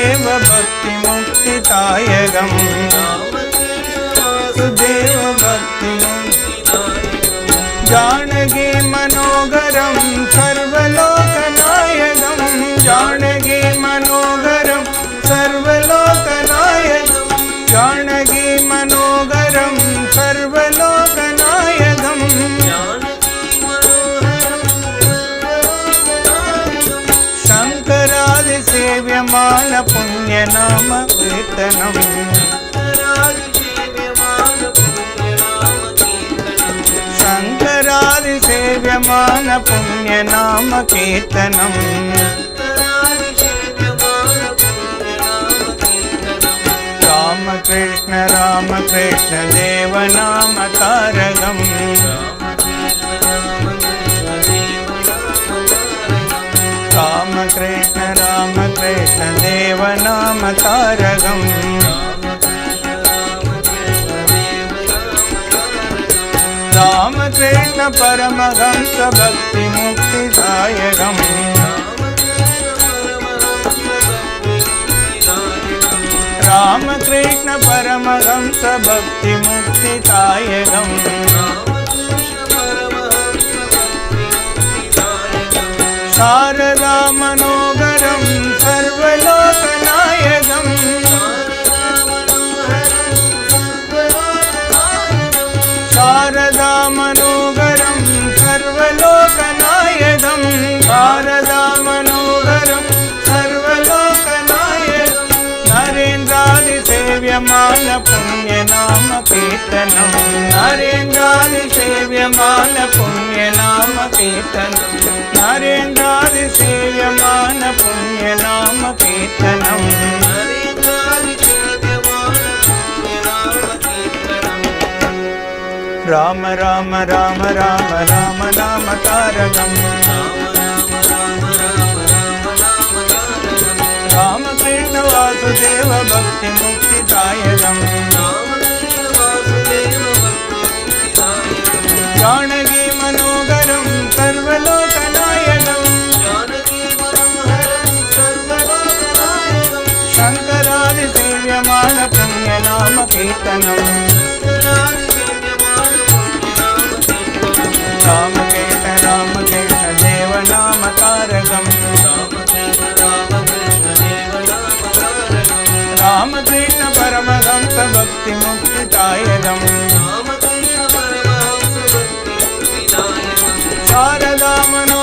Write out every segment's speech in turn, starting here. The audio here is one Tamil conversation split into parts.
தேவ பக்தி முக்தி தாயகம். வாசுதேவ பக்தி முக்தி மனோகரம். நாம கீர்த்தனம் சங்கராதி சேவியமான புண்ணிய நாம கீர்த்தனம். ராமகிருஷ்ண ராமகிருஷ்ண தேவநாம தாரகம். ராமகிருஷ்ண रामकृष्ण देवनाम तारकम् रामकृष्ण परमहंस भक्तिमुक्तिदायकम् रामकृष्ण परमहंस भक्तिमुक्तिदायकम् यगम् शारदामनोगरं सर्वलोकनायकं। शारदामनोहरं सर्वलोकनायकं। नरेन्द्रादिसेव्यमानपुण्यना కీర్తనం. నరేంద్రాది సేవ్యమాన పుణ్యనామ కీర్తనం. నరేంద్రాది సేవ్యమాన పుణ్యనామ కీర్తనం. రామ రామ రామ రామ రామ నామ తారకం. రామకృష్ణ వాసుదేవ భక్తి ముక్తిదాయకం जानकी मनोहरं सर्वलोकनायकम् शङ्करादिसेव्यमान पुण्यनाम कीर्तनम् रामकृष्ण रामकृष्ण देवनाम तारकम् रामकृष्ण ರಾಮನೋ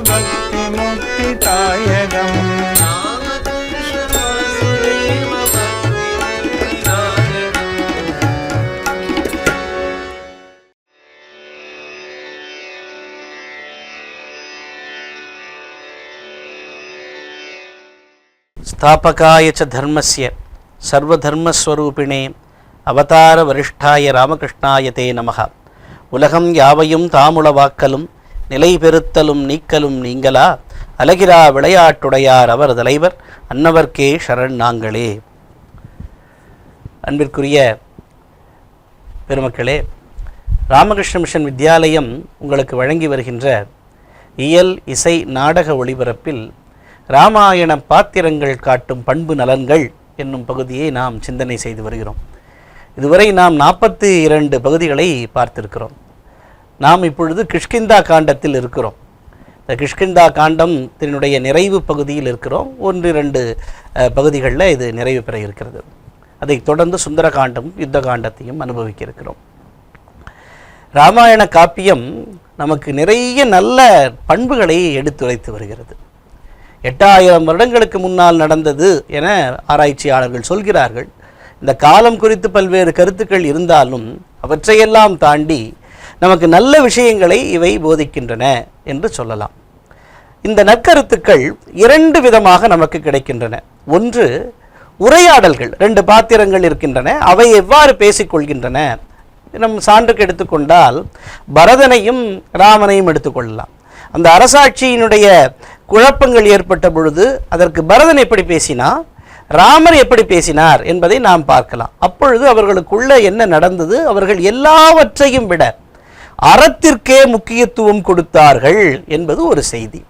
பக்தி முக்தி தாயகம் ஸ்தாபகாய ச தர்மஸ்ய சர்வதர்மஸ்வரூபிணே அவதார வரிஷ்டாய ராமகிருஷ்ணாய தே நமகா உலகம் யாவையும் தாமுளவாக்கலும் நிலை பெறுத்தலும் நீக்கலும் நீங்களா? அழகிரா விளையாட்டுடையார் அவர் தலைவர் அன்னவர்க்கே சரண் நாங்களே. அன்பிற்குரிய பெருமக்களே ராமகிருஷ்ண மிஷன் வித்யாலயம் உங்களுக்கு வழங்கி வருகின்ற இயல் இசை நாடக ஒளிபரப்பில் ராமாயண பாத்திரங்கள் காட்டும் பண்பு நலன்கள் என்னும் பகுதியை நாம் சிந்தனை செய்து வருகிறோம். இதுவரை நாம் நாற்பத்தி இரண்டு பகுதிகளை பார்த்திருக்கிறோம். நாம் இப்பொழுது கிஷ்கிந்தா காண்டத்தில் இருக்கிறோம். இந்த கிஷ்கிந்தா காண்டம் தன்னுடைய நிறைவு பகுதியில் இருக்கிறோம். ஒன்று இரண்டு பகுதிகளில் இது நிறைவு பெற இருக்கிறது. அதைத் தொடர்ந்து சுந்தர காண்டம் யுத்த காண்டத்தையும் அனுபவிக்க இருக்கிறோம் ராமாயண காப்பியம் நமக்கு நிறைய நல்ல பண்புகளை எடுத்துரைத்து வருகிறது. எட்டாயிரம் வருடங்களுக்கு முன்னால் நடந்தது என ஆராய்ச்சியாளர்கள் சொல்கிறார்கள். இந்த காலம் குறித்து பல்வேறு கருத்துக்கள் இருந்தாலும் அவற்றையெல்லாம் தாண்டி நமக்கு நல்ல விஷயங்களை இவை போதிக்கின்றன என்று சொல்லலாம். இந்த நற்கருத்துக்கள் இரண்டு விதமாக நமக்கு கிடைக்கின்றன. ஒன்று உரையாடல்கள் ரெண்டு பாத்திரங்கள் இருக்கின்றன அவை எவ்வாறு பேசிக்கொள்கின்றன? நம் சான்றுக்கு எடுத்துக்கொண்டால் பரதனையும் ராமனையும் எடுத்துக்கொள்ளலாம். அந்த அரசாட்சியினுடைய குழப்பங்கள் ஏற்பட்ட பொழுது அதற்கு பரதன் எப்படி பேசினா ராமர் எப்படி பேசினார் என்பதை நாம் பார்க்கலாம். அப்பொழுது அவர்களுக்குள்ள என்ன நடந்தது அவர்கள் எல்லாவற்றையும் விட அறத்திற்கே முக்கியத்துவம் கொடுத்தார்கள் என்பது ஒரு செய்தி.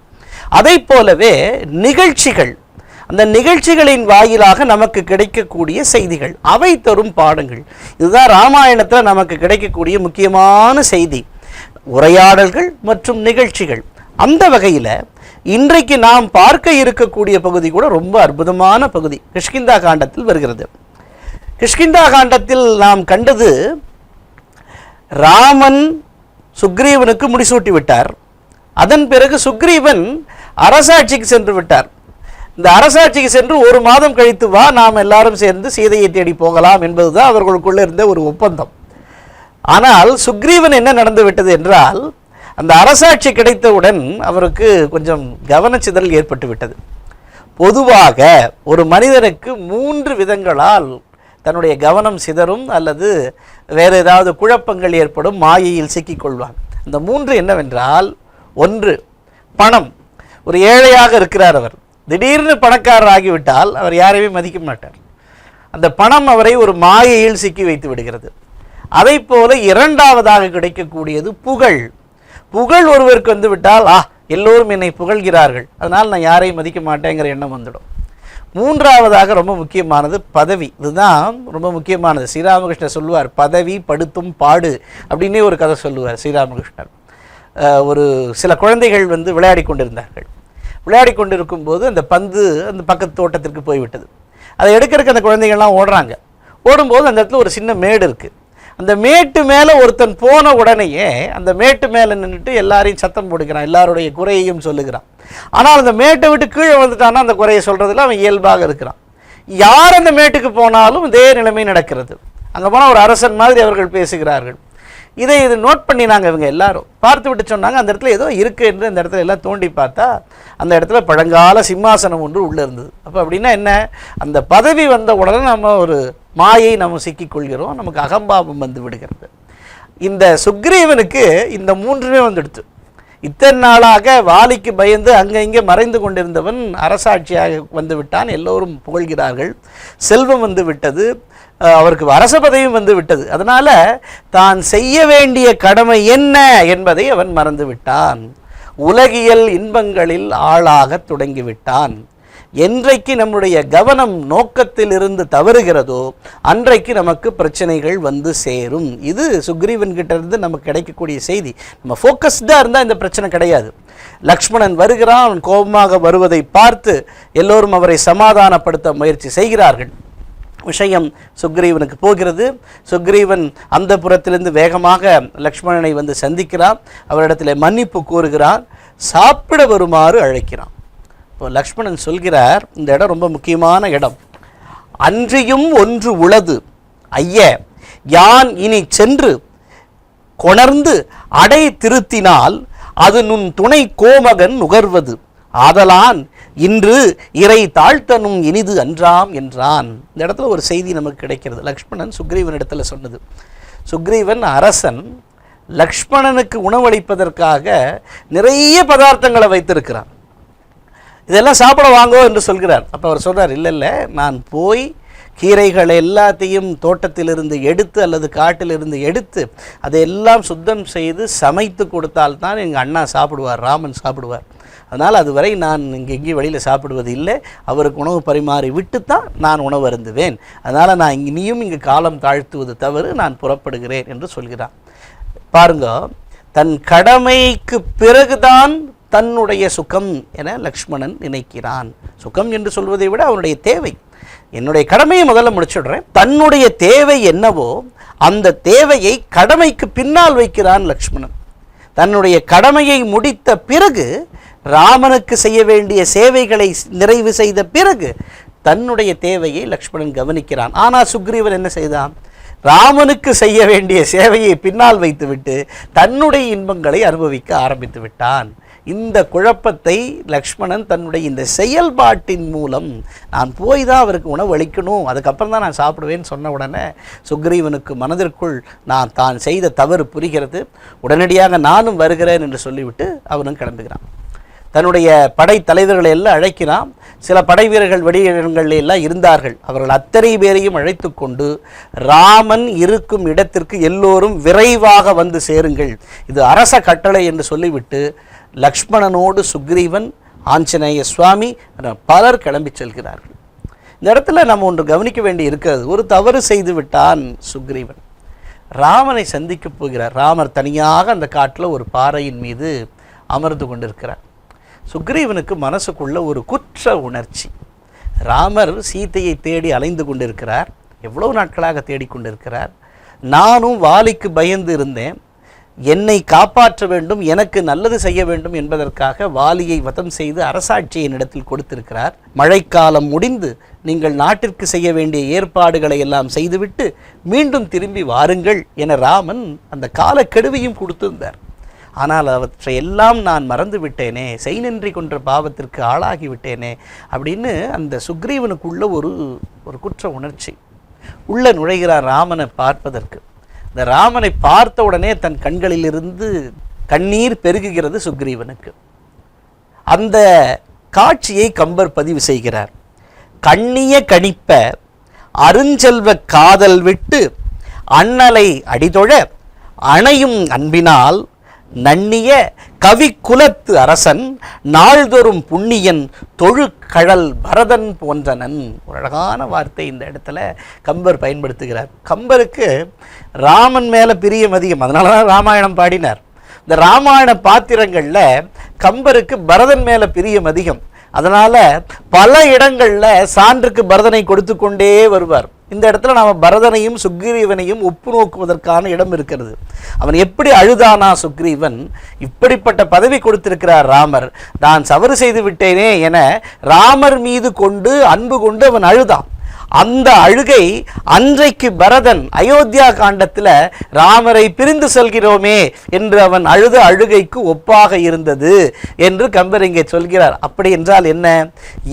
அதை போலவே நிகழ்ச்சிகள் அந்த நிகழ்ச்சிகளின் வாயிலாக நமக்கு கிடைக்கக்கூடிய செய்திகள் அவை தரும் பாடங்கள். இதுதான் ராமாயணத்தில் நமக்கு கிடைக்கக்கூடிய முக்கியமான செய்தி. உரையாடல்கள் மற்றும் நிகழ்ச்சிகள். அந்த வகையில் இன்றைக்கு நாம் பார்க்க இருக்கக்கூடிய பகுதி கூட ரொம்ப அற்புதமான பகுதி. கிஷ்கிந்தா காண்டத்தில் வருகிறது. கிஷ்கிந்தா காண்டத்தில் நாம் கண்டது ராமன் சுக்ரீவனுக்கு முடிசூட்டி விட்டார் அதன் பிறகு சுக்ரீவன் அரசாட்சிக்கு சென்று விட்டார். இந்த அரசாட்சிக்கு சென்று ஒரு மாதம் கழித்து வா நாம் எல்லாரும் சேர்ந்து சீதையை தேடி போகலாம் என்பதுதான் அவர்களுக்குள்ள இருந்த ஒரு ஒப்பந்தம். ஆனால் சுக்ரீவன் என்ன நடந்து விட்டது என்றால் அந்த அரசாட்சி கிடைத்தவுடன் அவருக்கு கொஞ்சம் கவனச்சிதறல் ஏற்பட்டு விட்டது. பொதுவாக ஒரு மனிதனுக்கு மூன்று விதங்களால் தன்னுடைய கவனம் சிதறும் அல்லது வேறு ஏதாவது குழப்பங்கள் ஏற்படும் மாயையில் சிக்கிக்கொள்வான். இந்த மூன்று என்னவென்றால் ஒன்று பணம். ஒரு ஏழையாக இருக்கிறார் அவர். திடீர்னு பணக்காரர் ஆகிவிட்டால் அவர் யாரையுமே மதிக்க மாட்டார். அந்த பணம் அவரை ஒரு மாயையில் சிக்கி வைத்து விடுகிறது. அதை போல இரண்டாவதாக கிடைக்கக்கூடியது புகழ். புகழ் ஒருவருக்கு வந்து விட்டால் ஆ எல்லோரும் என்னை புகழ்கிறார்கள். அதனால் நான் யாரையும் மதிக்க மாட்டேங்கிற எண்ணம் வந்துடும். மூன்றாவதாக ரொம்ப முக்கியமானது பதவி. இதுதான் ரொம்ப முக்கியமானது. ஸ்ரீராமகிருஷ்ணர் சொல்லுவார் பதவி படுத்தும் பாடு அப்படின்னே ஒரு கதை சொல்லுவார் ஸ்ரீராமகிருஷ்ணர். ஒரு சில குழந்தைகள் வந்து விளையாடி கொண்டிருந்தார்கள். விளையாடி கொண்டிருக்கும் போது அந்த பந்து அந்த பக்கத்து தோட்டத்திற்கு போய்விட்டது. அதை எடுக்கிறதுக்கு அந்த குழந்தைகள்லாம் ஓடுறாங்க. ஓடும்போது அந்த இடத்துல ஒரு சின்ன மேடு இருக்குது அந்த மேட்டு மேலே ஒருத்தன் போன உடனேயே அந்த மேட்டு மேலே நின்றுட்டு எல்லாரையும் சத்தம் போடுக்கிறான் எல்லாருடைய குறையையும் சொல்லுகிறான். ஆனால் அந்த மேட்டை விட்டு கீழே வந்துட்டான்னா அந்த குறையை சொல்கிறதுல அவன் இயல்பாக இருக்கிறான். யார் அந்த மேட்டுக்கு போனாலும் இதே நிலைமை நடக்கிறது. அங்கே போனால் ஒரு அரசன் மாதிரி அவர்கள் பேசுகிறார்கள். இதை இது நோட் பண்ணினாங்க இவங்க எல்லாரும். பார்த்து விட்டு சொன்னாங்க அந்த இடத்துல ஏதோ இருக்குது என்று அந்த இடத்துல எல்லாம் தோண்டி பார்த்தா அந்த இடத்துல பழங்கால சிம்மாசனம் ஒன்று உள்ளே இருந்தது. அப்போ அப்படின்னா என்ன? அந்த பதவி வந்த உடனே நம்ம ஒரு மாயை நம்ம சிக்கிக்கொள்கிறோம் நமக்கு அகம்பாவம் வந்து விடுகிறது. இந்த சுக்ரீவனுக்கு இந்த மூன்றுமே வந்துடுச்சு இத்தனை நாளாக வாலிக்கு பயந்து அங்கே இங்கே மறைந்து கொண்டிருந்தவன் அரசாட்சியாக வந்து விட்டான் எல்லோரும் புகழ்கிறார்கள். செல்வம் வந்து விட்டது அவருக்கு அரச பதவியும் வந்து விட்டது. அதனால் தான் செய்ய வேண்டிய கடமை என்ன என்பதை அவன் மறந்து விட்டான். உலகியல் இன்பங்களில் ஆளாகத் தொடங்கிவிட்டான் என்றைக்கு நம்முடைய கவனம் நோக்கத்தில் இருந்து தவறுகிறதோ அன்றைக்கு நமக்கு பிரச்சனைகள் வந்து சேரும். இது சுக்ரீவன் கிட்ட இருந்து நமக்கு கிடைக்கக்கூடிய செய்தி. நம்ம ஃபோக்கஸ்டாக இருந்தால் இந்த பிரச்சனை கிடையாது. லக்ஷ்மணன் வருகிறான் அவன் கோபமாக வருவதை பார்த்து எல்லோரும் அவரை சமாதானப்படுத்த முயற்சி செய்கிறார்கள். விஷயம் சுக்ரீவனுக்கு போகிறது. சுக்ரீவன் அந்த புறத்திலிருந்து வேகமாக லக்ஷ்மணனை வந்து சந்திக்கிறான். அவரிடத்தில் மன்னிப்பு கூறுகிறான். சாப்பிட வருமாறு அழைக்கிறான். இப்போ லக்ஷ்மணன் சொல்கிறார் இந்த இடம் ரொம்ப முக்கியமான இடம். அன்றியும் ஒன்று உளது. ஐய யான் இனி சென்று கொணர்ந்து அடை திருத்தினால் அது நுண் துணை கோமகன் நுகர்வது. ஆதலான் இன்று இறை தாழ்த்தனும் இனிது அன்றாம் என்றான். இந்த இடத்துல ஒரு செய்தி நமக்கு கிடைக்கிறது. லக்ஷ்மணன் சுக்ரீவன் இடத்துல சொன்னது. சுக்ரீவன் அரசன் லக்ஷ்மணனுக்கு உணவளிப்பதற்காக நிறைய பதார்த்தங்களை வைத்திருக்கிறான். இதெல்லாம் சாப்பிட வாங்கோ என்று சொல்கிறார். அப்போ அவர் சொல்கிறார் இல்லை இல்லை நான் போய் கீரைகள் எல்லாத்தையும் தோட்டத்திலிருந்து எடுத்து அல்லது காட்டிலிருந்து எடுத்து அதையெல்லாம் சுத்தம் செய்து சமைத்து கொடுத்தால்தான் எங்கள் அண்ணா சாப்பிடுவார் ராமன் சாப்பிடுவார். அதனால் அதுவரை நான் இங்கே எங்கேயும் வெளியில் சாப்பிடுவது இல்லை. அவருக்கு உணவு பரிமாறி விட்டு தான் நான் உணவு அருந்துவேன். அதனால் நான் இனியும் இங்கே காலம் தாழ்த்துவது தவறு நான் புறப்படுகிறேன் என்று சொல்கிறான் பாருங்க தன் கடமைக்கு பிறகுதான் தன்னுடைய சுகம் என லக்ஷ்மணன் நினைக்கிறான். சுகம் என்று சொல்வதை விட அவனுடைய தேவை. என்னுடைய கடமையை முதல்ல முடிச்சுடுறேன். தன்னுடைய தேவை என்னவோ அந்த தேவையை கடமைக்கு பின்னால் வைக்கிறான் லக்ஷ்மணன். தன்னுடைய கடமையை முடித்த பிறகு ராமனுக்கு செய்ய வேண்டிய சேவைகளை நிறைவு செய்த பிறகு தன்னுடைய தேவையை லக்ஷ்மணன் கவனிக்கிறான். ஆனால் சுக்ரீவன் என்ன செய்தான்? ராமனுக்கு செய்ய வேண்டிய சேவையை பின்னால் வைத்துவிட்டு தன்னுடைய இன்பங்களை அனுபவிக்க ஆரம்பித்து விட்டான். இந்த குழப்பத்தை லக்ஷ்மணன் தன்னுடைய இந்த செயல்பாட்டின் மூலம் நான் போய் தான் அவருக்கு உணவு அளிக்கணும் அதுக்கப்புறம் தான் நான் சாப்பிடுவேன்னு சொன்ன உடனே சுக்ரீவனுக்கு மனதிற்குள் நான் தான் செய்த தவறு புரிகிறது. உடனடியாக நானும் வருகிறேன் என்று சொல்லிவிட்டு அவனும் கிளம்புகிறான். தன்னுடைய படை தலைவர்களை எல்லாம் அழைக்கிறான். சில படை வீரர்கள் வெளியிடங்களில் எல்லாம் இருந்தார்கள். அவர்கள் அத்தனை பேரையும் அழைத்து கொண்டு ராமன் இருக்கும் இடத்திற்கு எல்லோரும் விரைவாக வந்து சேருங்கள். இது அரச கட்டளை என்று சொல்லிவிட்டு லக்ஷ்மணனோடு சுக்ரீவன் ஆஞ்சநேய சுவாமி பலர் கிளம்பி செல்கிறார்கள். இந்த இடத்துல நம்ம ஒன்று கவனிக்க வேண்டி இருக்கிறது. ஒரு தவறு செய்து விட்டான் சுக்ரீவன். ராமனை சந்திக்கப் போகிறார். ராமர் தனியாக அந்த காட்டில் ஒரு பாறையின் மீது அமர்ந்து கொண்டிருக்கிறார். சுக்ரீவனுக்கு மனசுக்குள்ள ஒரு குற்ற உணர்ச்சி. ராமர் சீதையை தேடி அலைந்து கொண்டிருக்கிறார். எவ்வளோ நாட்களாக தேடிக்கொண்டிருக்கிறார். நானும் வாலிக்கு பயந்து இருந்தேன். என்னை காப்பாற்ற வேண்டும் எனக்கு நல்லது செய்ய வேண்டும் என்பதற்காக வாலியை வதம் செய்து அரசாட்சியை என்னிடத்தில் கொடுத்திருக்கிறார். மழைக்காலம் முடிந்து நீங்கள் நாட்டிற்கு செய்ய வேண்டிய ஏற்பாடுகளை எல்லாம் செய்துவிட்டு மீண்டும் திரும்பி வாருங்கள் என ராமன் அந்த காலக்கெடுவையும் கொடுத்திருந்தார். ஆனால் அவற்றையெல்லாம் நான் மறந்து விட்டேனே செய்நின்றி கொன்ற பாவத்திற்கு ஆளாகி விட்டேனே அப்படின்னு அந்த சுக்ரீவனுக்குள்ள ஒரு ஒரு குற்ற உணர்ச்சி. உள்ள நுழைகிறார் ராமனை பார்ப்பதற்கு. இந்த ராமனை பார்த்த உடனே தன் கண்களிலிருந்து கண்ணீர் பெருகுகிறது சுக்ரீவனுக்கு. அந்த காட்சியை கம்பர் பதிவு செய்கிறார். கண்ணிய கணிப்ப அருஞ்செல்வ காதல் விட்டு அண்ணலை அடிதொழ அணையும் அன்பினால் நன்னிய கவி குலத்து அரசன் நாள்தோறும் புண்ணியன் தொழுக்கழல் பரதன் போன்றனன். ஒரு அழகான வார்த்தை இந்த இடத்துல கம்பர் பயன்படுத்துகிறார். கம்பருக்கு ராமன் மேலே பிரியம் அதிகம் அதனால தான் ராமாயணம் பாடினார். இந்த ராமாயண பாத்திரங்களில் கம்பருக்கு பரதன் மேலே பிரியம் அதிகம். அதனால் பல இடங்களில் சான்றுக்கு பரதனை கொடுத்து கொண்டே வருவார். இந்த இடத்துல நாம் பரதனையும் சுக்ரீவனையும் ஒப்பு நோக்குவதற்கான இடம் இருக்கிறது. அவன் எப்படி அழுதானா சுக்ரீவன்? இப்படிப்பட்ட பதவி கொடுத்திருக்கிறார் ராமர். நான் தவறு செய்து விட்டேனே என ராமர் மீது கொண்டு அன்பு கொண்டு அவன் அழுதான். அந்த அழுகை அன்றைக்கு பரதன் அயோத்தியா காண்டத்தில் ராமரை பிரிந்து செல்கிறோமே என்று அவன் அழுத அழுகைக்கு ஒப்பாக இருந்தது என்று கம்பர் இங்கே சொல்கிறார். அப்படி என்றால் என்ன?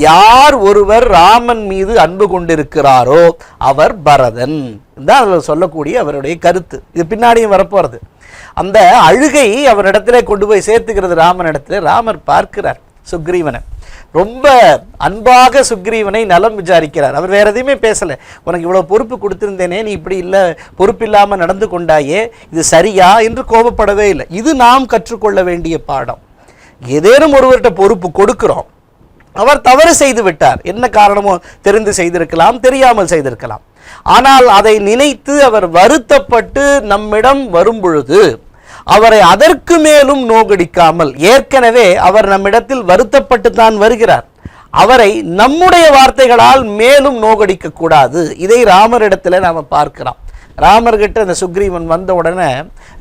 யார் ஒருவர் ராமன் மீது அன்பு கொண்டிருக்கிறாரோ அவர் பரதன். தான் அதில் சொல்லக்கூடிய அவருடைய கருத்து. இது பின்னாடியும் வரப்போகிறது அந்த அழுகை அவரிடத்துல கொண்டு போய் சேர்த்துக்கிறது ராமன் இடத்துல ராமர் பார்க்கிறார் சுக்ரீவனை. ரொம்ப அன்பாக சுக்ரீவனை நலம் விசாரிக்கிறார். அவர் வேற எதையுமே பேசலை. உனக்கு இவ்வளோ பொறுப்பு கொடுத்திருந்தேனே நீ இப்படி இல்லை பொறுப்பு இல்லாமல் நடந்து கொண்டாயே இது சரியா? என்று கோபப்படவே இல்லை. இது நாம் கற்றுக்கொள்ள வேண்டிய பாடம். ஏதேனும் ஒருவர்கிட்ட பொறுப்பு கொடுக்கிறோம். அவர் தவறு செய்து விட்டார். என்ன காரணமோ தெரிந்து செய்திருக்கலாம் தெரியாமல் செய்திருக்கலாம். ஆனால் அதை நினைத்து அவர் வருத்தப்பட்டு நம்மிடம் வரும் பொழுது அவரை அதற்கு மேலும் நோகடிக்காமல் ஏற்கனவே அவர் நம்மிடத்தில் வருத்தப்பட்டு தான் வருகிறார். அவரை நம்முடைய வார்த்தைகளால் மேலும் நோகடிக்க கூடாது இதை ராமரிடத்தில் நாம் பார்க்கிறோம். ராமர்கிட்ட அந்த சுக்ரீவன் வந்த உடனே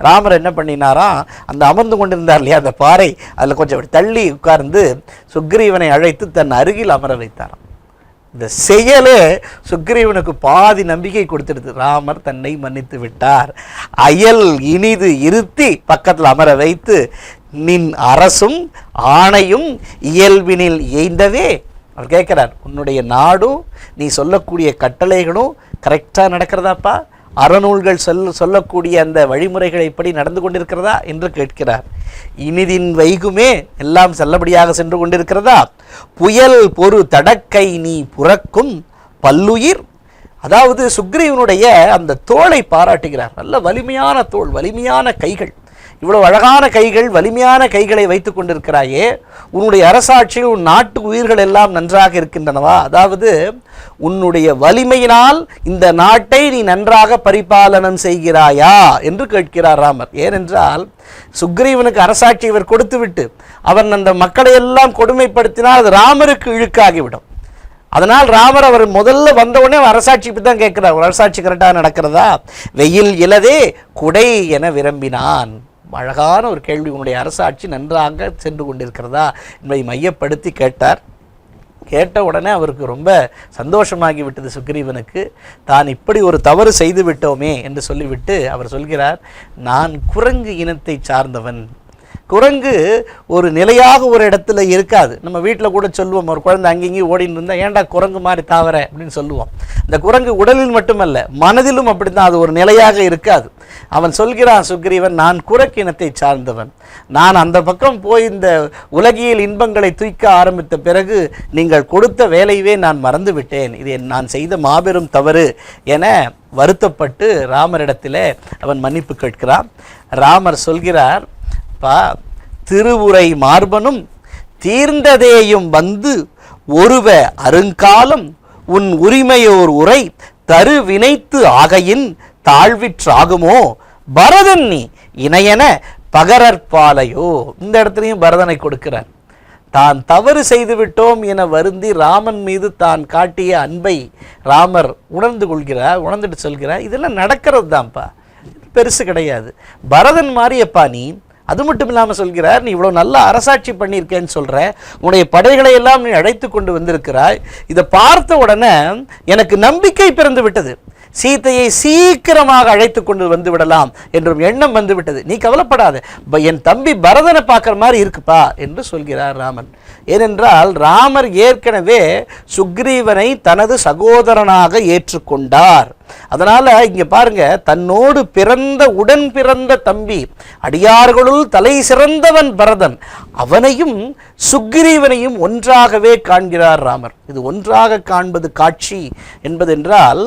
ராமர் என்ன பண்ணினாராம் அந்த அமர்ந்து கொண்டிருந்தார் இல்லையா அந்த பாறை? அதில் கொஞ்சம் தள்ளி உட்கார்ந்து சுக்ரீவனை அழைத்து தன் அருகில் அமர வைத்தாராம். இந்த செயலே சுக்ரீவனுக்கு பாதி நம்பிக்கை கொடுத்துடுது. ராமர் தன்னை மன்னித்து விட்டார். அயல் இனிது இருத்தி பக்கத்தில் அமர வைத்து நின் அரசும் ஆணையும் இயல்பினில் எய்ந்தவே அவர் கேட்குறார் உன்னுடைய நாடும் நீ சொல்லக்கூடிய கட்டளைகளும் கரெக்டாக நடக்கிறதாப்பா? அறநூல்கள் சொல் சொல்லக்கூடிய அந்த வழிமுறைகள் இப்படி நடந்து கொண்டிருக்கிறதா என்று கேட்கிறார். இனிதின் வைகுமே எல்லாம் செல்லபடியாக சென்று கொண்டிருக்கிறதா? புயல் பொறு தடக்கை நீ புறக்கும் பல்லுயிர். அதாவது சுக்ரீவனுடைய அந்த தோளை பாராட்டுகிறார். நல்ல வலிமையான தோள் வலிமையான கைகள். இவ்வளவு அழகான கைகள் வலிமையான கைகளை வைத்துக் கொண்டிருக்கிறாயே. உன்னுடைய அரசாட்சியில் உன் நாட்டு உயிர்கள் எல்லாம் நன்றாக இருக்கின்றனவா? அதாவது உன்னுடைய வலிமையினால் இந்த நாட்டை நீ நன்றாக பரிபாலனம் செய்கிறாயா என்று கேட்கிறார் ராமர். ஏனென்றால் சுக்ரீவனுக்கு அரசாட்சி இவர் கொடுத்துவிட்டு அவன் அந்த மக்களை எல்லாம் கொடுமைப்படுத்தினால் அது ராமருக்கு இழுக்காகிவிடும். அதனால் ராமர் அவர் முதல்ல வந்த உடனே அரசாட்சி இப்படி தான் கேட்கிறார் அரசாட்சி கரெக்டாக நடக்கிறதா? வெயில் இலதே குடை என விரும்பினான். அழகான ஒரு கேள்வி உன்னுடைய அரசாட்சி நன்றாக சென்று கொண்டிருக்கிறதா என்பதை மையப்படுத்தி கேட்டார். கேட்ட உடனே அவருக்கு ரொம்ப சந்தோஷமாகி விட்டது சுக்ரீவனுக்கு. தான் இப்படி ஒரு தவறு செய்து விட்டோமே என்று சொல்லிவிட்டு அவர் சொல்கிறார் நான் குரங்கு இனத்தை சார்ந்தவன். குரங்கு ஒரு நிலையாக ஒரு இடத்துல இருக்காது. நம்ம வீட்டில் கூட சொல்லுவோம் ஒரு குழந்தை அங்கேயும் ஓடின்னு இருந்தால் ஏன்டா குரங்கு மாதிரி தாவர அப்படின்னு சொல்லுவோம். இந்த குரங்கு உடலில் மட்டுமல்ல மனதிலும் அப்படித்தான் அது ஒரு நிலையாக இருக்காது. அவன் சொல்கிறான் சுக்ரீவன் நான் குரக்கினத்தை சார்ந்தவன். நான் அந்த பக்கம் போய் இந்த உலகியல் இன்பங்களை தூய்க்க ஆரம்பித்த பிறகு நீங்கள் கொடுத்த வேலையவே நான் மறந்துவிட்டேன். இது நான் செய்த மாபெரும் தவறு என வருத்தப்பட்டு ராமரிடத்தில் அவன் மன்னிப்பு கேட்கிறான். ராமர் சொல்கிறார் பா திருவுரை மார்பனும் தீர்ந்ததேயும் வந்து ஒருவ அருங்காலம் உன் உரிமையோர் உரை தரு வினைத்து ஆகையின் தாழ்விற்றாகுமோ? பரதன் நீ இணையன பகரற்பாலையோ. இந்த இடத்துலையும் பரதனை கொடுக்கிறார். தான் தவறு செய்து விட்டோம் என வருந்தி ராமன் மீது தான் காட்டிய அன்பை ராமர் உணர்ந்து கொள்கிறார் உணர்ந்துட்டு சொல்கிறார். இதெல்லாம் நடக்கிறது தான்ப்பா பெருசு கிடையாது. பரதன் மாறியப்பா நீ அது மட்டும் இல்லாமல் சொல்கிறார் நீ இவ்வளோ நல்ல அரசாட்சி பண்ணியிருக்கேன்னு சொல்கிற உன்னுடைய படைகளை எல்லாம் நீ அழைத்து கொண்டு வந்திருக்கிறாய். இதை பார்த்த உடனே எனக்கு நம்பிக்கை பிறந்து விட்டது. சீத்தையை சீக்கிரமாக அழைத்து கொண்டு வந்து விடலாம் என்றும் எண்ணம் வந்து விட்டது. நீ கவலைப்படாத ப- என் தம்பி பரதனை பார்க்குற மாதிரி இருக்குப்பா என்று சொல்கிறார் ராமன். ஏனென்றால் ராமர் ஏற்கனவே சுக்ரீவனை தனது சகோதரனாக ஏற்றுக்கொண்டார். அதனால இங்க பாருங்க தன்னோடு பிறந்த உடன் பிறந்த தம்பி அடியார்களுள் தலை சிறந்தவன் பரதன் அவனையும் சுக்ரீவனையும் ஒன்றாகவே காண்கிறார் ராமர். இது ஒன்றாக காண்பது காட்சி என்பதென்றால்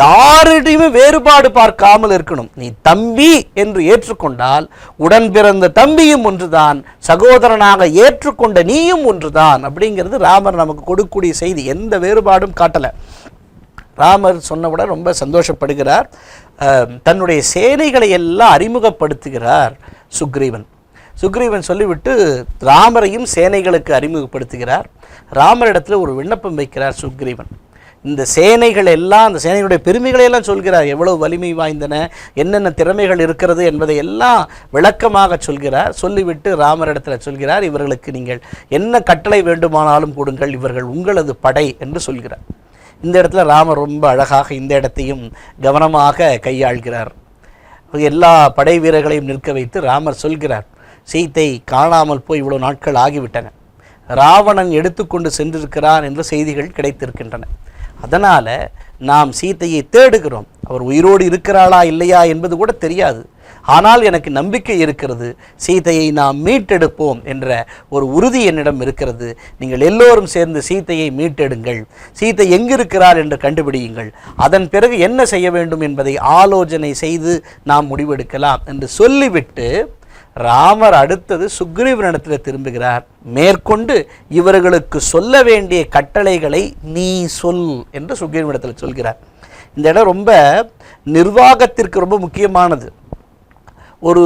யாரிடையுமே வேறுபாடு பார்க்காமல் இருக்கணும். நீ தம்பி என்று ஏற்றுக்கொண்டால் உடன் பிறந்த தம்பியும் ஒன்றுதான் சகோதரனாக ஏற்றுக்கொண்ட நீயும் ஒன்றுதான் அப்படிங்கிறது ராமர் நமக்கு கொடுக்கக்கூடிய செய்தி. எந்த வேறுபாடும் காட்டலை. ராமர் சொன்னவுடன் ரொம்ப சந்தோஷப்படுகிறார். தன்னுடைய சேனைகளை எல்லாம் அறிமுகப்படுத்துகிறார் சுக்ரீவன். சுக்ரீவன் சொல்லிவிட்டு ராமரையும் சேனைகளுக்கு அறிமுகப்படுத்துகிறார். ராமரிடத்தில் ஒரு விண்ணப்பம் வைக்கிறார் சுக்ரீவன். இந்த சேனைகள் எல்லாம் அந்த சேனைகளுடைய பெருமைகளை எல்லாம் சொல்கிறார். எவ்வளவு வலிமை வாய்ந்தன என்னென்ன திறமைகள் இருக்கிறது என்பதை எல்லாம் விளக்கமாக சொல்கிறார். சொல்லிவிட்டு ராமரிடத்தில் சொல்கிறார் இவர்களுக்கு நீங்கள் என்ன கட்டளை வேண்டுமானாலும் கொடுங்கள் இவர்கள் உங்களது படை என்று சொல்கிறார். இந்த இடத்துல ராமர் ரொம்ப அழகாக இந்த இடத்தையும் கவனமாக கையாள்கிறார். எல்லா படை வீரர்களையும் நிற்க வைத்து ராமர் சொல்கிறார் சீத்தை காணாமல் போய் இவ்வளோ நாட்கள் ஆகிவிட்டன. ராவணன் எடுத்துக்கொண்டு சென்றிருக்கிறான் என்ற செய்திகள் கிடைத்திருக்கின்றன. அதனால் நாம் சீத்தையை தேடுகிறோம். அவர் உயிரோடு இருக்கிறாளா இல்லையா என்பது கூட தெரியாது. ஆனால் எனக்கு நம்பிக்கை இருக்கிறது சீதையை நாம் மீட்டெடுப்போம் என்ற ஒரு உறுதி என்னிடம் இருக்கிறது. நீங்கள் எல்லோரும் சேர்ந்து சீதையை மீட்டெடுங்கள். சீதை எங்கிருக்கிறார் என்று கண்டுபிடியுங்கள். அதன் பிறகு என்ன செய்ய வேண்டும் என்பதை ஆலோசனை செய்து நாம் முடிவெடுக்கலாம் என்று சொல்லிவிட்டு ராமர் அடுத்தது சுக்ரீவனிடத்தில் திரும்புகிறார். மேற்கொண்டு இவர்களுக்கு சொல்ல வேண்டிய கட்டளைகளை நீ சொல் என்று சுக்ரீவனிடத்தில் சொல்கிறார். இந்த இடம் ரொம்ப நிர்வாகத்திற்கு ரொம்ப முக்கியமானது. ஒரு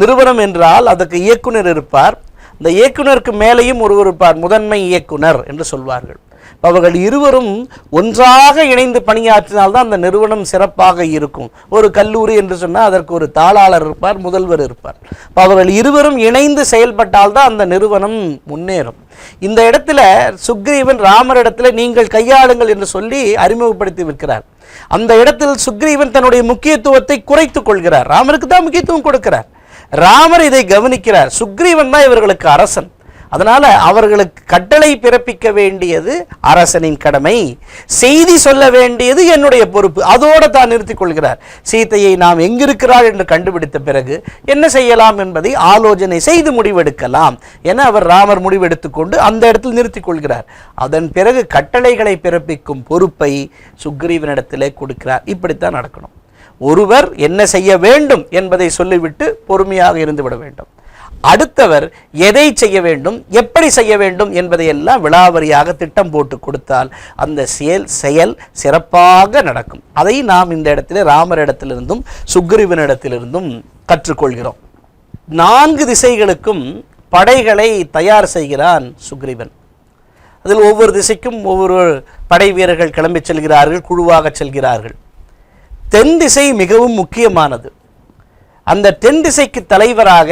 நிறுவனம் என்றால் அதற்கு இயக்குனர் இருப்பார். இந்த இயக்குனருக்கு மேலேயும் ஒருவர் இருப்பார். முதன்மை இயக்குனர் என்று சொல்வார்கள். அவர்கள் இருவரும் ஒன்றாக இணைந்து பணியாற்றினால்தான் அந்த நிறுவனம் சிறப்பாக இருக்கும். ஒரு கல்லூரி என்று சொன்னால் அதற்கு ஒரு தாளாளர் இருப்பார் முதல்வர் இருப்பார். அவர்கள் இருவரும் இணைந்து செயல்பட்டால்தான் அந்த நிறுவனம் முன்னேறும். இந்த இடத்துல சுக்ரீவன் ராமரிடத்தில் நீங்கள் கையாளுங்கள் என்று சொல்லி அறிமுகப்படுத்தி விற்கிறார் அந்த இடத்தில் சுக்ரீவன் தன்னுடைய முக்கியத்துவத்தை குறைத்துக் கொள்கிறார். ராமருக்கு தான் முக்கியத்துவம் கொடுக்கிறார். ராமர் இதை கவனிக்கிறார். சுக்ரீவன் தான் இவர்களுக்கு அரசன். அதனால் அவர்களுக்கு கட்டளை பிறப்பிக்க வேண்டியது அரசனின் கடமை. செய்தி சொல்ல வேண்டியது என்னுடைய பொறுப்பு. அதோடு தான் நிறுத்திக் கொள்கிறார். சீதையை நாம் எங்கிருக்கிறார் என்று கண்டுபிடித்த பிறகு என்ன செய்யலாம் என்பதை ஆலோசனை செய்து முடிவெடுக்கலாம் என அவர் ராமர் முடிவெடுத்துக்கொண்டு அந்த இடத்தில் நிறுத்திக் கொள்கிறார். அதன் பிறகு கட்டளைகளை பிறப்பிக்கும் பொறுப்பை சுக்ரீவனிடத்திலே கொடுக்கிறார். இப்படித்தான் நடக்கணும். ஒருவர் என்ன செய்ய வேண்டும் என்பதை சொல்லிவிட்டு பொறுமையாக இருந்து விட வேண்டும். அடுத்தவர் எதை செய்ய வேண்டும் எப்படி செய்ய வேண்டும் என்பதையெல்லாம் விழாவரியாக திட்டம் போட்டு கொடுத்தால் அந்த செயல் செயல் சிறப்பாக நடக்கும். அதை நாம் இந்த இடத்துல ராமர் இடத்திலிருந்தும் சுக்ரீவனிடத்திலிருந்தும் கற்றுக்கொள்கிறோம். நான்கு திசைகளுக்கும் படைகளை தயார் செய்கிறான் சுக்ரீவன். அதில் ஒவ்வொரு திசைக்கும் ஒவ்வொரு படை வீரர்கள் கிளம்பி செல்கிறார்கள் குழுவாக செல்கிறார்கள். தென் திசை மிகவும் முக்கியமானது. அந்த தென் திசைக்கு தலைவராக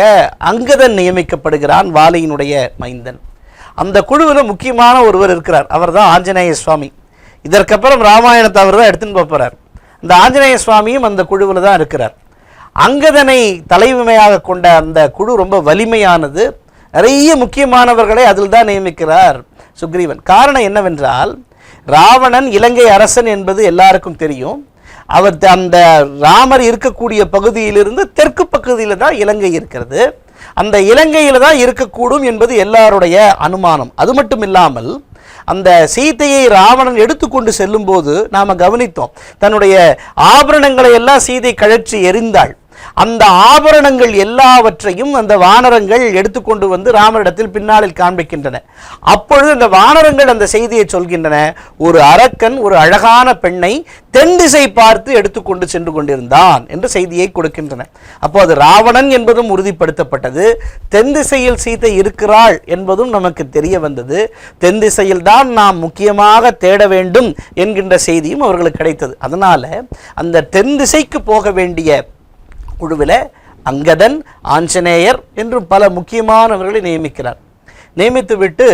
அங்கதன் நியமிக்கப்படுகிறான் வாலியினுடைய மைந்தன். அந்த குழுவில் முக்கியமான ஒருவர் இருக்கிறார். அவர் தான் ஆஞ்சநேய சுவாமி. இதற்கப்புறம் ராமாயணத்தை அவர் தான் எடுத்துன்னு போகிறார் அந்த இந்த ஆஞ்சநேய சுவாமியும் அந்த குழுவில் தான் இருக்கிறார். அங்கதனை தலைமையாக கொண்ட அந்த குழு ரொம்ப வலிமையானது. நிறைய முக்கியமானவர்களை அதில் தான் நியமிக்கிறார் சுக்ரீவன். காரணம் என்னவென்றால் ராவணன் இலங்கை அரசன் என்பது எல்லாருக்கும் தெரியும். அவர் த- அந்த ராமர் இருக்கக்கூடிய பகுதியிலிருந்து தெற்கு பகுதியில் தான் இலங்கை இருக்கிறது. அந்த இலங்கையில் தான் இருக்கக்கூடும் என்பது எல்லாருடைய அனுமானம். அது மட்டும் இல்லாமல் அந்த சீதையை ராவணன் எடுத்துக்கொண்டு செல்லும்போது நாம் கவனித்தோம். தன்னுடைய ஆபரணங்களை எல்லாம் சீதை கழற்றி எறிந்தாள். அந்த ஆபரணங்கள் எல்லாவற்றையும் அந்த வானரங்கள் எடுத்துக்கொண்டு வந்து ராமரிடத்தில் பின்னாளில் காண்பிக்கின்றன. அப்பொழுது அந்த வானரங்கள் அந்த செய்தியை சொல்கின்றன ஒரு அரக்கன் ஒரு அழகான பெண்ணை தென் திசை பார்த்து எடுத்துக்கொண்டு சென்று கொண்டிருந்தான் என்று செய்தியை கொடுக்கின்றன. அப்போ அது ராவணன் என்பதும் உறுதிப்படுத்தப்பட்டது. தென் திசையில் சீதை இருக்கிறாள் என்பதும் நமக்கு தெரிய வந்தது. தென் திசையில் தான் நாம் முக்கியமாக தேட வேண்டும் என்கின்ற செய்தியும் அவர்களுக்கு கிடைத்தது. அதனால அந்த தென் திசைக்கு போக வேண்டிய குழுவில் அங்கதன் ஆஞ்சநேயர் என்று பல முக்கியமானவர்களை நியமிக்கிறார். நியமித்துவிட்டு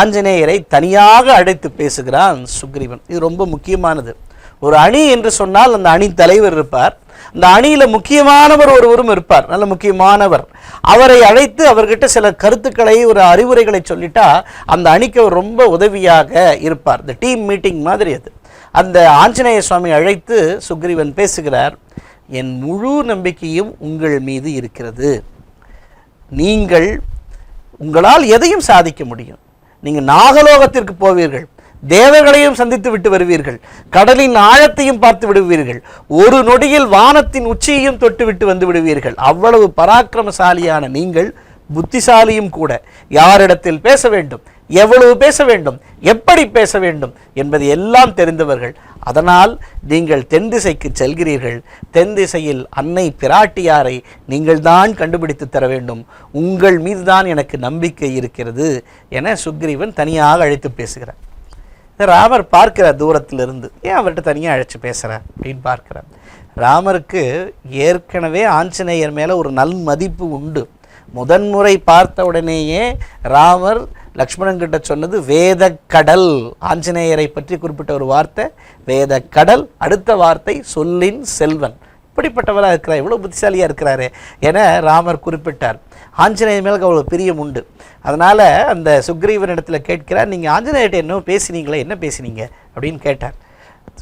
ஆஞ்சநேயரை தனியாக அழைத்து பேசுகிறான் சுக்ரீவன். இது ரொம்ப முக்கியமானது. ஒரு அணி என்று சொன்னால் அந்த அணி தலைவர் இருப்பார். அந்த அணியில் முக்கியமானவர் ஒருவரும் இருப்பார். நல்ல முக்கியமானவர். அவரை அழைத்து அவர்கிட்ட சில கருத்துக்களை ஒரு அறிவுரைகளை சொல்லிட்டா அந்த அணிக்கு அவர் ரொம்ப உதவியாக இருப்பார். இந்த டீம் மீட்டிங் மாதிரி அது. அந்த ஆஞ்சநேய சுவாமி அழைத்து சுக்ரீவன் பேசுகிறார். என் முழு நம்பிக்கையும் உங்கள் மீது இருக்கிறது. நீங்கள் உங்களால் எதையும் சாதிக்க முடியும். நீங்கள் நாகலோகத்திற்கு போவீர்கள். தேவர்களையும் சந்தித்து விட்டு வருவீர்கள். கடலின் ஆழத்தையும் பார்த்து விடுவீர்கள். ஒரு நொடியில் வானத்தின் உச்சியையும் தொட்டு விட்டு வந்து விடுவீர்கள். அவ்வளவு பராக்கிரமசாலியான நீங்கள் புத்திசாலியும் கூட. யாரிடத்தில் பேச வேண்டும்? எவ்வளவு பேச வேண்டும்? எப்படி பேச வேண்டும்? என்பது எல்லாம் தெரிந்தவர்கள். அதனால் நீங்கள் தென் திசைக்கு செல்கிறீர்கள். தென் திசையில் அன்னை பிராட்டியாரை நீங்கள் தான் கண்டுபிடித்து தர வேண்டும். உங்கள் மீதுதான் எனக்கு நம்பிக்கை இருக்கிறது என சுக்ரீவன் தனியாக அழைத்து பேசுகிறார். ராமர் பார்க்கிறார் தூரத்திலிருந்து ஏன் அவர்கிட்ட தனியாக அழைச்சி பேசுகிறார் அப்படின்னு பார்க்கிறார். ராமருக்கு ஏற்கனவே ஆஞ்சநேயர் மேலே ஒரு நல் மதிப்பு உண்டு. முதன்முறை பார்த்த உடனேயே ராமர் லக்ஷ்மணன் கிட்ட சொன்னது வேதக்கடல். ஆஞ்சநேயரை பற்றி குறிப்பிட்ட ஒரு வார்த்தை வேதக்கடல். அடுத்த வார்த்தை சொல்லின் செல்வன். இப்படிப்பட்டவராக இருக்கிறார் இவ்வளோ புத்திசாலியாக இருக்கிறாரு என ராமர் குறிப்பிட்டார். ஆஞ்சநேயர் மேலே அவ்வளோ பிரியம் உண்டு. அதனால் அந்த சுக்ரீவன் இடத்துல கேட்கிறார் நீங்கள் ஆஞ்சநேயர்கிட்ட என்ன பேசினீங்களே என்ன பேசினீங்க? அப்படின்னு கேட்டார்.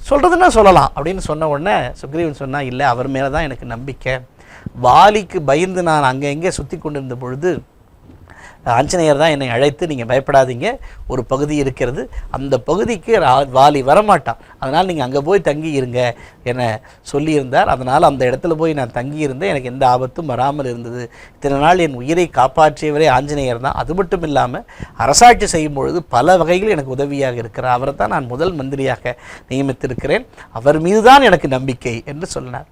சொல்கிறதுன்னா சொல்லலாம் அப்படின்னு சொன்ன உடனே சுக்ரீவன் சொன்னால் இல்லை அவர் மேலே தான் எனக்கு நம்பிக்கை. வாலிக்கு பயந்து நான் அங்கே எங்கே சுற்றி கொண்டிருந்த பொழுது ஆஞ்சநேயர் தான் என்னை அழைத்து நீங்கள் பயப்படாதீங்க. ஒரு பகுதி இருக்கிறது. அந்த பகுதிக்கு வாலி வரமாட்டான். அதனால் நீங்கள் அங்கே போய் தங்கி இருங்க என சொல்லியிருந்தார். அதனால் அந்த இடத்துல போய் நான் தங்கியிருந்தேன். எனக்கு எந்த ஆபத்தும் வராமல் இருந்தது. இத்தனை நாள் என் உயிரை காப்பாற்றியவரே ஆஞ்சநேயர் தான். அது மட்டும் இல்லாமல் அரசாட்சி செய்யும் பொழுது பல வகையில் எனக்கு உதவியாக இருக்கிறார். அவரை தான் நான் முதல் மந்திரியாக நியமித்திருக்கிறேன். அவர் மீது தான் எனக்கு நம்பிக்கை என்று சொன்னார்.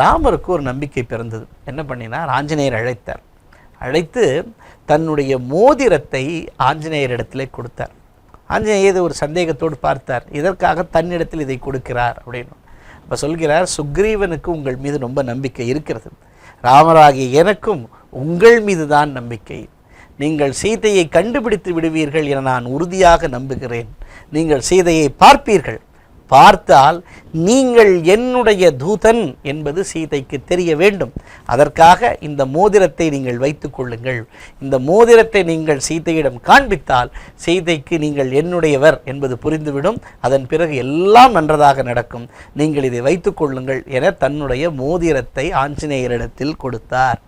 ராமருக்கு ஒரு நம்பிக்கை பிறந்தது. என்ன பண்ணினார்? ஆஞ்சநேயர் அழைத்தார். அழைத்து தன்னுடைய மோதிரத்தை ஆஞ்சநேயரிடத்திலே கொடுத்தார். ஆஞ்சநேயர் ஒரு சந்தேகத்தோடு பார்த்தார். இதற்காக தன்னிடத்தில் இதை கொடுக்கிறார் அப்படின்னு. அப்போ சொல்கிறார் சுக்ரீவனுக்கு உங்கள் மீது ரொம்ப நம்பிக்கை இருக்கிறது. ராமராகிய எனக்கும் உங்கள் மீது தான் நம்பிக்கை. நீங்கள் சீதையை கண்டுபிடித்து விடுவீர்கள் என நான் உறுதியாக நம்புகிறேன். நீங்கள் சீதையை பார்ப்பீர்கள். பார்த்தால் நீங்கள் என்னுடைய தூதன் என்பது சீதைக்கு தெரிய வேண்டும். அதற்காக இந்த மோதிரத்தை நீங்கள் வைத்துக் கொள்ளுங்கள். இந்த மோதிரத்தை நீங்கள் சீதையிடம் காண்பித்தால் சீதைக்கு நீங்கள் என்னுடையவர் என்பது புரிந்துவிடும். அதன் பிறகு எல்லாம் நன்றதாக நடக்கும். நீங்கள் இதை வைத்துக் கொள்ளுங்கள் என தன்னுடைய மோதிரத்தை ஆஞ்சநேயரிடத்தில் கொடுத்தார்.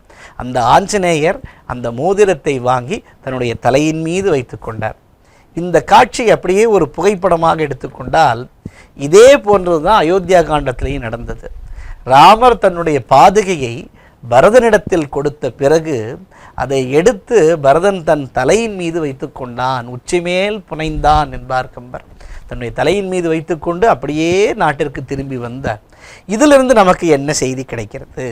அந்த ஆஞ்சநேயர் அந்த மோதிரத்தை வாங்கி தன்னுடைய தலையின் மீது வைத்துக்கொண்டார் இந்த காட்சி அப்படியே ஒரு புகைப்படமாக எடுத்துக்கொண்டால் இதே போன்றது தான் அயோத்தியா காண்டத்திலையும் நடந்தது. ராமர் தன்னுடைய பாதுகையை பரதனிடத்தில் கொடுத்த பிறகு அதை எடுத்து பரதன் தன் தலையின் மீது வைத்து கொண்டான். உச்சிமேல் புனைந்தான் என்பார் கம்பர். தன்னுடைய தலையின் மீது வைத்துக்கொண்டு அப்படியே நாட்டிற்கு திரும்பி வந்தார். இதிலிருந்து நமக்கு என்ன செய்தி கிடைக்கிறது?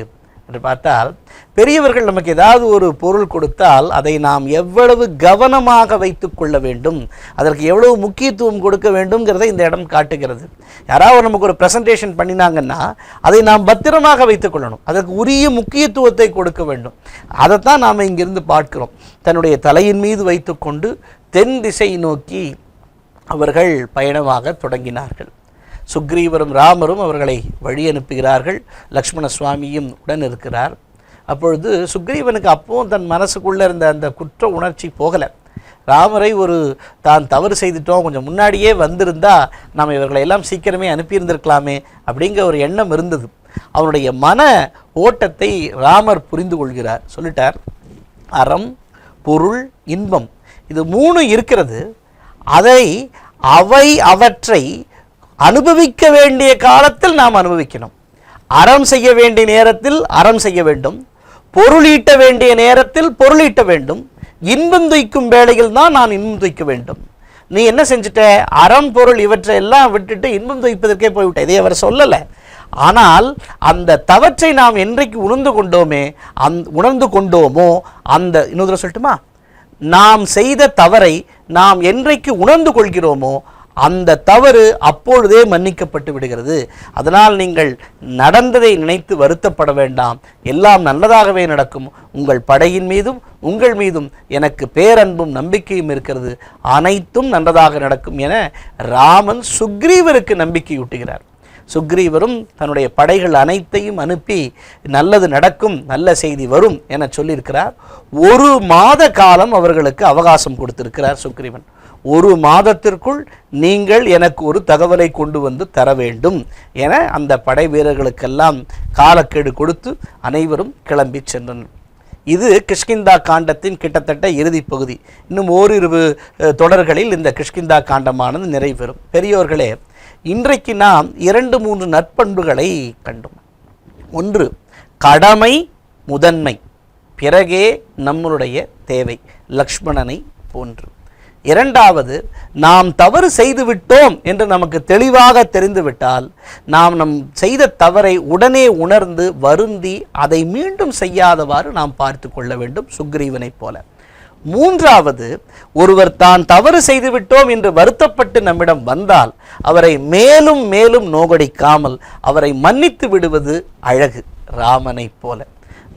என்று பார்த்தால் பெரியவர்கள் நமக்கு ஏதாவது ஒரு பொருள் கொடுத்தால் அதை நாம் எவ்வளவு கவனமாக வைத்து கொள்ள வேண்டும் அதற்கு எவ்வளவு முக்கியத்துவம் கொடுக்க வேண்டும்ங்கிறத இந்த இடம் காட்டுகிறது. யாராவது நமக்கு ஒரு ப்ரெசன்டேஷன் பண்ணினாங்கன்னா அதை நாம் பத்திரமாக வைத்துக் கொள்ளணும். அதற்கு உரிய முக்கியத்துவத்தை கொடுக்க வேண்டும். அதைத்தான் நாம் இங்கிருந்து பார்க்கிறோம். தன்னுடைய தலையின் மீது வைத்துக்கொண்டு தென் திசை நோக்கி அவர்கள் பயணமாக தொடங்கினார்கள். சுக்ரீவரும் ராமரும் அவர்களை வழி அனுப்புகிறார்கள். லக்ஷ்மண சுவாமியும் உடன் இருக்கிறார். அப்பொழுது சுக்ரீவனுக்கு அப்பவும் தன் மனசுக்குள்ளே இருந்த அந்த குற்ற உணர்ச்சி போகலை. ராமரை ஒரு தான் தவறு செய்துட்டோம் கொஞ்சம் முன்னாடியே வந்திருந்தா நாம் இவர்களை எல்லாம் சீக்கிரமே அனுப்பியிருந்திருக்கலாமே அப்படிங்கிற ஒரு எண்ணம் இருந்தது. அவனுடைய மன ஓட்டத்தை ராமர் புரிந்து கொள்கிறார். சொல்லிட்டார் அறம் பொருள் இன்பம் இது மூணு இருக்கிறது. அதை அவை அவற்றை அனுபவிக்க வேண்டிய காலத்தில் நாம் அனுபவிக்கணும். அறம் செய்ய வேண்டிய நேரத்தில் அறம் செய்ய வேண்டும். பொருளீட்ட வேண்டிய நேரத்தில் பொருளீட்ட வேண்டும். இன்பம் துய்க்கும் வேளையில் தான் நான் இன்பம் துய்க்க வேண்டும். நீ என்ன செஞ்சுட்ட? அறம் பொருள் இவற்றை எல்லாம் விட்டுட்டு இன்பம் துய்ப்பதற்கே போய்விட்ட. இதை அவர் சொல்லலை. ஆனால் அந்த தவற்றை நாம் என்றைக்கு உணர்ந்து கொண்டோமே அந் உணர்ந்து கொண்டோமோ அந்த இன்னொரு சொல்லட்டுமா? நாம் செய்த தவறை நாம் என்றைக்கு உணர்ந்து கொள்கிறோமோ அந்த தவறு அப்பொழுதே மன்னிக்கப்பட்டு விடுகிறது. அதனால் நீங்கள் நடந்ததை நினைத்து வருத்தப்பட வேண்டாம். எல்லாம் நல்லதாகவே நடக்கும். உங்கள் படையின் மீதும் உங்கள் மீதும் எனக்கு பேரன்பும் நம்பிக்கையும் இருக்கிறது. அனைத்தும் நல்லதாக நடக்கும் என ராமன் சுக்ரீவருக்கு நம்பிக்கையூட்டுகிறார். சுக்ரீவரும் தன்னுடைய படைகள் அனைத்தையும் அனுப்பி நல்லது நடக்கும் நல்ல செய்தி வரும் என சொல்லியிருக்கிறார். ஒரு மாத காலம் அவர்களுக்கு அவகாசம் கொடுத்திருக்கிறார் சுக்ரீவன். ஒரு மாதத்திற்குள் நீங்கள் எனக்கு ஒரு தகவலை கொண்டு வந்து தர வேண்டும் என அந்த படை வீரர்களுக்கெல்லாம் காலக்கெடு கொடுத்து அனைவரும் கிளம்பி சென்றனர். இது கிஷ்கிந்தா காண்டத்தின் கிட்டத்தட்ட இறுதி பகுதி. இன்னும் ஓரிரு தொடர்களில் இந்த கிஷ்கிந்தா காண்டமானது நிறைவேறும். பெரியோர்களே இன்றைக்கு நாம் இரண்டு மூன்று நற்பண்புகளை கண்டோம். ஒன்று கடமை முதன்மை. பிறகே நம்மளுடைய தேவை. லக்ஷ்மணனை போன்று. இரண்டாவது நாம் தவறு செய்துவிட்டோம் என்று நமக்கு தெளிவாக தெரிந்துவிட்டால் நாம் நம் செய்த தவறை உடனே உணர்ந்து வருந்தி அதை மீண்டும் செய்யாதவாறு நாம் பார்த்து கொள்ள வேண்டும் சுக்ரீவனைப் போல. மூன்றாவது ஒருவர் தான் தவறு செய்துவிட்டோம் என்று வருத்தப்பட்டு நம்மிடம் வந்தால் அவரை மேலும் மேலும் நோகடிக்காமல் அவரை மன்னித்து விடுவது அழகு ராமனைப் போல.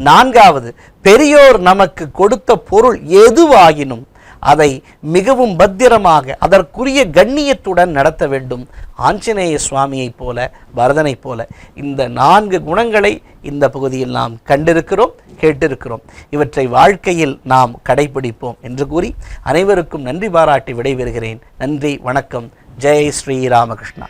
நான்காவது பெரியோர் நமக்கு கொடுத்த பொருள் எதுவாகினும் அதை மிகவும் பத்திரமாக அதற்குரிய கண்ணியத்துடன் நடத்த வேண்டும். ஆஞ்சநேய சுவாமியைப் போல பரதனைப் போல இந்த நான்கு குணங்களை இந்த பகுதியில் நாம் கண்டிருக்கிறோம் கேட்டிருக்கிறோம். இவற்றை வாழ்க்கையில் நாம் கடைபிடிப்போம் என்று கூறி அனைவருக்கும் நன்றி பாராட்டி விடைபெறுகிறேன். நன்றி வணக்கம். ஜெய் ஸ்ரீ ராமகிருஷ்ணா.